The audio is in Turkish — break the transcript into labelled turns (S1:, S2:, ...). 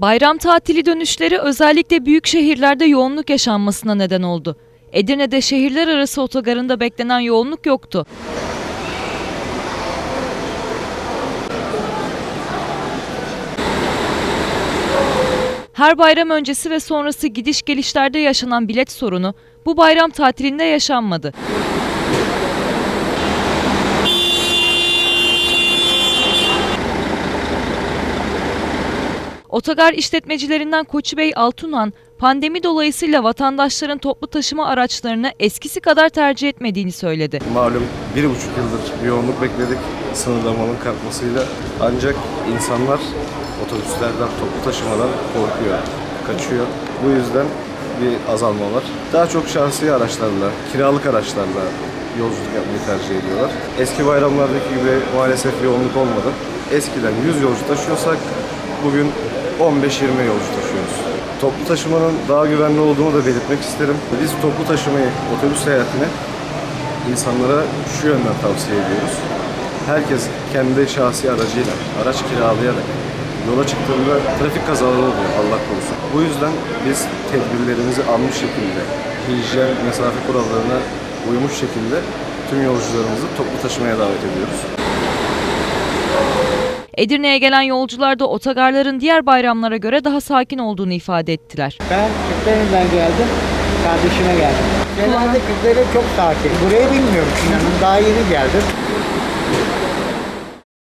S1: Bayram tatili dönüşleri özellikle büyük şehirlerde yoğunluk yaşanmasına neden oldu. Edirne'de şehirler arası otogarında beklenen yoğunluk yoktu. Her bayram öncesi ve sonrası gidiş gelişlerde yaşanan bilet sorunu bu bayram tatilinde yaşanmadı. Otogar işletmecilerinden Koçu Bey Altunan, pandemi dolayısıyla vatandaşların toplu taşıma araçlarını eskisi kadar tercih etmediğini söyledi.
S2: Malum bir buçuk yıldır yoğunluk bekledik sınırlamanın kalkmasıyla. Ancak insanlar otobüslerden, toplu taşımadan korkuyor, kaçıyor. Bu yüzden bir azalma var. Daha çok şahsi araçlarla, kiralık araçlarla yolculuk yapmayı tercih ediyorlar. Eski bayramlardaki gibi maalesef yoğunluk olmadı. Eskiden 100 yolcu taşıyorsak bugün 15-20 yolcu taşıyoruz. Toplu taşımanın daha güvenli olduğunu da belirtmek isterim. Biz toplu taşımayı, otobüs seyahatini insanlara şu yönden tavsiye ediyoruz. Herkes kendi şahsi aracıyla, araç kiralayarak yola çıktığında trafik kazaları oluyor Allah korusun. Bu yüzden biz tedbirlerimizi almış şekilde, hijyen, mesafe kurallarına uymuş şekilde tüm yolcularımızı toplu taşımaya davet ediyoruz.
S1: Edirne'ye gelen yolcular da otogarların diğer bayramlara göre daha sakin olduğunu ifade ettiler.
S3: Ben Kırklareli'den geldim. Kardeşime geldim. Genelde Kırklareli çok sakin. Burayı bilmiyorum inanın. Daha yeni geldim.